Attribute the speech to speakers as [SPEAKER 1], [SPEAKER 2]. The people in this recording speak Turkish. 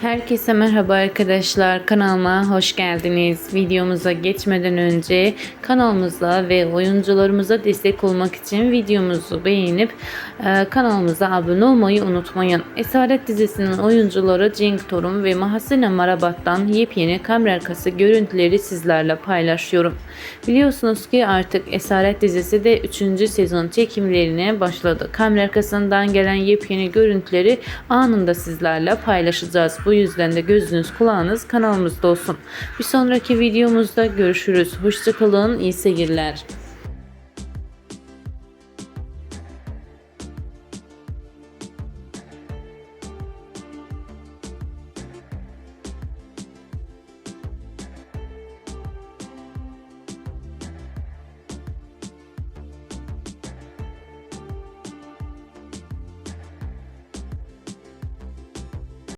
[SPEAKER 1] Herkese merhaba arkadaşlar. Kanalıma hoş geldiniz. Videomuza geçmeden önce kanalımıza ve oyuncularımıza destek olmak için videomuzu beğenip e, kanalımıza abone olmayı unutmayın. Esaret dizisinin oyuncuları Cenk Torun ve Mahasene Marabat'tan yepyeni kamera arkası görüntüleri sizlerle paylaşıyorum. Biliyorsunuz ki artık Esaret dizisi de 3. sezon çekimlerine başladı. Kamera arkasından gelen yepyeni görüntüleri anında sizlerle paylaşacağız. Bu yüzden de gözünüz kulağınız kanalımızda olsun. Bir sonraki videomuzda görüşürüz. Hoşçakalın, iyi seyirler.